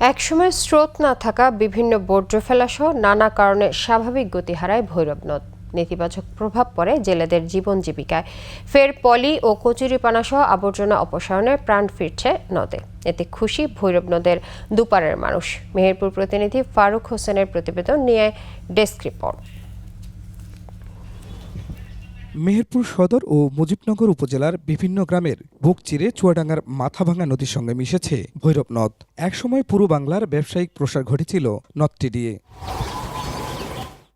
একসময় স্রোত না থাকা বিভিন্ন বর্জ্য ফেলাসহ নানা কারণে স্বাভাবিক গতি হারায় ভৈরব নদ। নেতিবাচক প্রভাব পড়ে জেলেদের জীবন জীবিকায়। ফের পলি ও কচুরিপানা সহ আবর্জনা অপসারণে প্রাণ ফিরছে নদে। এতে খুশি ভৈরব নদের দুপারের মানুষ। মেহেরপুর প্রতিনিধি ফারুক হোসেনের প্রতিবেদন নিয়ে ডেস্ক রিপোর্ট। মেহেরপুর সদর ও মুজিবনগর উপজেলার বিভিন্ন গ্রামের বুক চিরে চুয়াডাঙ্গার মাথাভাঙা নদীর সঙ্গে মিশেছে ভৈরব নদ। একসময় পুরো বাংলার ব্যবসায়িক প্রসার ঘটেছিল নদটি দিয়ে।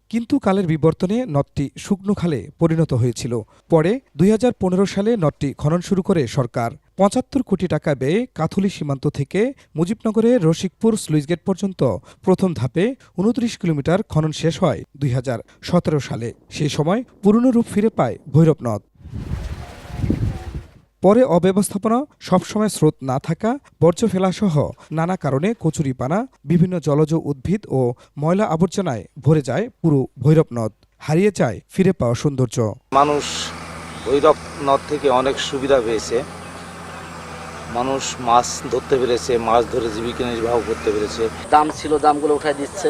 কিন্তু কালের বিবর্তনে নদটি শুকনো খালে পরিণত হয়েছিল। পরে দুই হাজার পনেরো সালে নদটি খনন শুরু করে সরকার। পঁচাত্তর কোটি টাকা ব্যয়ে কাথুলি সীমান্ত থেকে মুজিবনগরের রসিকপুর স্লুইসগেট পর্যন্ত প্রথম ধাপে উনত্রিশ কিলোমিটার খনন শেষ হয় দুই হাজার সতেরো সালে। সেই সময় পুরনো রূপ ফিরে পায় ভৈরব নদ পরে অব্যবস্থাপনা, সবসময় স্রোত না থাকা, বর্জ্য ফেলাসহ নানা কারণে কচুরিপানা, বিভিন্ন জলজ উদ্ভিদ ও ময়লা আবর্জনায় ভরে যায় পুরো ভৈরব নদ হারিয়ে যায় ফিরে পাওয়া সৌন্দর্য। মানুষ ভৈরব নদ থেকে অনেক সুবিধা পেয়েছে। মানুষ মাছ ধরতে পেরেছে মাছ ধরে জীবিকা নির্বাহ করতে পেরেছে। দাম ছিল দামগুলো উঠাই দিচ্ছে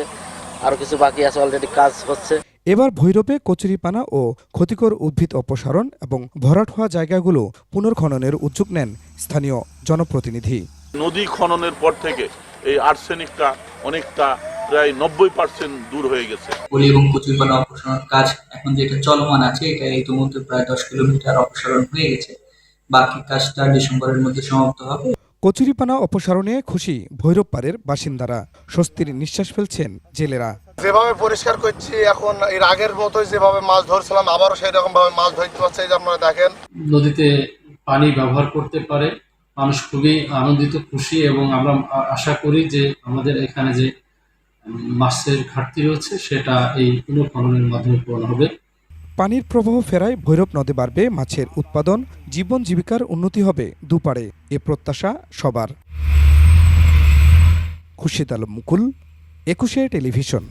আরও কিছু বাকি আছে অলরেডি কাজ হচ্ছে। এবার ভৈরবে কচুরিপানা ও ক্ষতিকর উদ্ভিদ অপসারণ এবং ভরাট হওয়া জায়গাগুলো পুনর্খননের উদ্যোগ নেন স্থানীয় জনপ্রতিনিধি। নদী খননের পর থেকে এই আর্সেনিকটা অনেকটা প্রায় নব্বই পার্সেন্ট দূর হয়ে গেছে। পলি এবং কচুরিপানা অপসারণ কাজ এখন যেটা চলমান আছে এটা ইতিমধ্যে প্রায় দশ কিলোমিটার অপসারণ হয়ে গেছে। বাকি কাজটা ডিসেম্বরের মধ্যে সমাপ্ত হবে। কচুরিপানা অপসারণে খুশি ভৈরব পাড়ের বাসিন্দারা। স্বস্তির নিঃশ্বাস ফেলছেন জেলেরা। যেভাবে পরিষ্কার করছি এখন এর আগের মতোই যেভাবে মাছ ধরছিলাম আবারও সেই রকম ভাবে মাছ ধরতে পারছে যে আপনারা দেখেন। নদীতে পানি ব্যবহার করতে পারে। মানুষ খুবই আনন্দিত খুশি এবং আমরা আশা করি যে আমাদের এখানে যে মাছের ঘাটতি রয়েছে সেটা এই পুনঃখননের মাধ্যমে পূরণ হবে। পানির প্রবাহ ফেরায় ভৈরব নদে বাড়বে, মাছের উৎপাদন, জীবন জীবিকার উন্নতি হবে দুপাড়ে। এ প্রত্যাশা সবার। খুশিদ আলম মুকুল, একুশে টেলিভিশন।